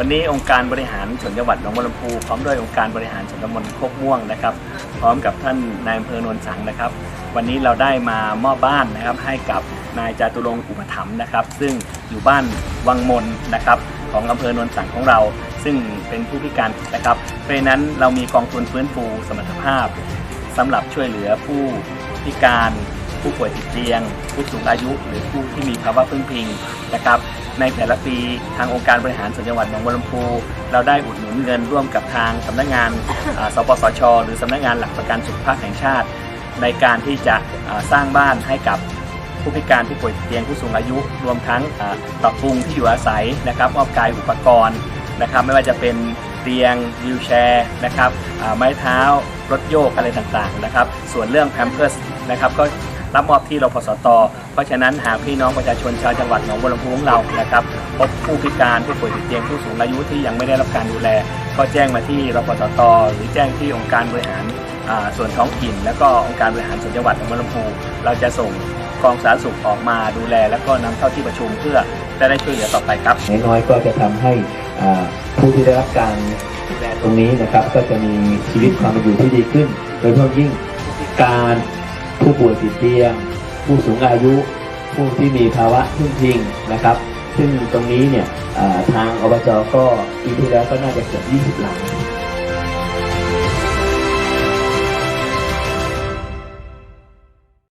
วันนี้องค์การบริหารส่วนจังหวัดหนองบัวลำพูพร้อมด้วยองค์การบริหารส่วนตำบลโคกม่วงนะครับ พร้อมกับท่านนายอำเภอโนนสังนะครับ วันนี้เราได้มามอบบ้านนะครับให้กับนายจาตุรงค์อุปถัมภ์นะครับ ซึ่งอยู่บ้านวังมนนะครับของอำเภอโนนสังของเรา ซึ่งเป็นผู้พิการนะครับเพราะฉะนั้นเรามีกองทุนฟื้นฟูสมรรถภาพสำหรับช่วยเหลือผู้พิการ ผู้ป่วยติดเตียง ผู้สูงอายุหรือผู้ที่มีภาวะพึ่งพิงนะครับในแต่ละปีทางองค์การบริหารส่วนจังหวัดหนองบัวลำพู เราได้อุดหนุนเงินร่วมกับทางสำนักงานสปสช หรือสำนักงานหลักประกันสุขภาพแห่งชาติ ในการที่จะสร้างบ้านให้กับผู้พิการผู้ป่วยติดเตียงผู้สูงอายุ รวมทั้งอ่าปรับปรุงที่อยู่อาศัยนะครับมอบกายอุปกรณ์นะครับไม่ว่าจะเป็นเตียงวิวแชร์นะครับไม้เท้ารถโยกอะไรต่างๆนะครับส่วนเรื่องแพมเพิร์สนะครับก็ รับมอบที่รพสต เพราะฉะนั้นหากพี่น้องประชาชนชาวจังหวัดหนองบัวลำพูของเรานะครับพบผู้พิการผู้ป่วยติดเตียงผู้สูงอายุที่ยังไม่ได้รับการดูแล ก็แจ้งมาที่รพสต หรือแจ้งที่องค์การบริหารส่วนท้องถิ่น แล้วก็องค์การบริหารส่วนจังหวัดหนองบัวลำพูเราจะส่งกองสาธารณสุขออกมาดูแล แล้วก็นำเข้าที่ประชุมเพื่อจะได้ช่วยเหลือต่อไปครับน้อยๆก็จะทำให้ผู้ที่ได้รับการดูแลตรงนี้นะครับ ก็จะมีชีวิตความเป็นอยู่ที่ดีขึ้น โดยเฉพาะยิ่งการ ผู้ป่วยติดเตียง ผู้สูงอายุ ผู้ที่มีภาวะพึ่งพิงนะครับ ซึ่งตรงนี้เนี่ยทางอบจก็ปีที่แล้วก็น่าจะเกือบ 20 หลัง